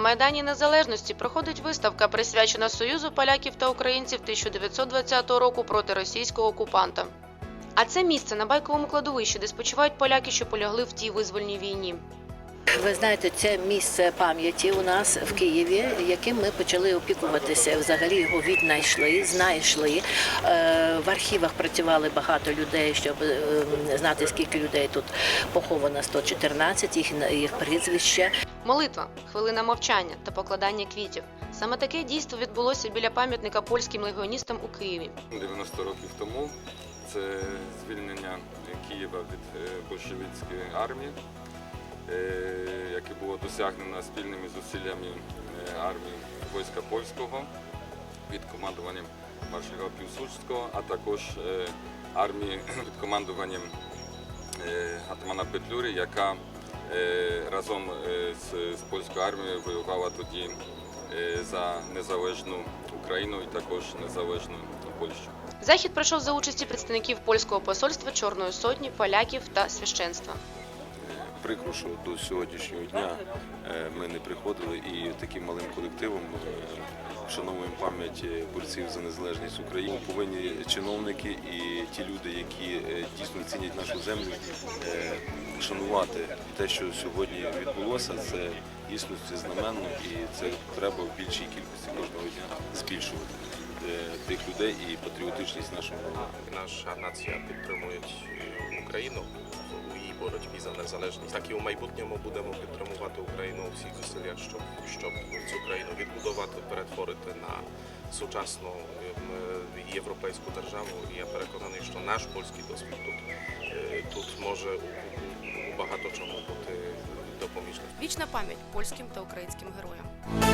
Майдані Незалежності проходить виставка, присвячена Союзу поляків та українців 1920 року проти російського окупанта. А це місце на байковому кладовищі, де спочивають поляки, що полягли в тій визвольній війні. Ви знаєте, це місце пам'яті у нас в Києві, яким ми почали опікуватися. Взагалі його віднайшли, знайшли. Е, В архівах працювали багато людей, щоб е, знати, скільки людей тут поховано 114, їх, їх прізвища. Молитва, хвилина мовчання та покладання квітів. Саме таке дійство відбулося біля пам'ятника польським легіоністам у Києві. 90 років тому це звільнення Києва від е, большевицької армії, яке було досягнено спільними зусиллями е, армії війська польського під командуванням маршала Пілсудського, а також е, армії під командуванням е, атамана Петлюри, яка е, разом е, з, польською армією воювала тоді е, за незалежну Україну і також незалежну Польщу. Захід пройшов за участі представників польського посольства, Чорної сотні, поляків та священства. Прикро, що до сьогоднішнього дня е, ми не приходили і таким малим колективом е, вшановуємо пам'ять е, борців за незалежність України. Повинні чиновники і ті люди, які дійсно цінять нашу землю, шанувати те, що сьогодні відбулося. Це дійсно це знаменно і це треба в більшій кількості кожного дня збільшувати тих людей і патріотичність нашого. Наша нація підтримує Україну боротьбі за незалежність. Так і у майбутньому будемо підтримувати Україну у всіх зусиллях, щоб, щоб цю країну відбудувати, перетворити на сучасну ем, європейську державу. І я переконаний, що наш польський досвід тут, е, тут може у, багато чому бути допоміжним. Вічна пам'ять польським та українським героям.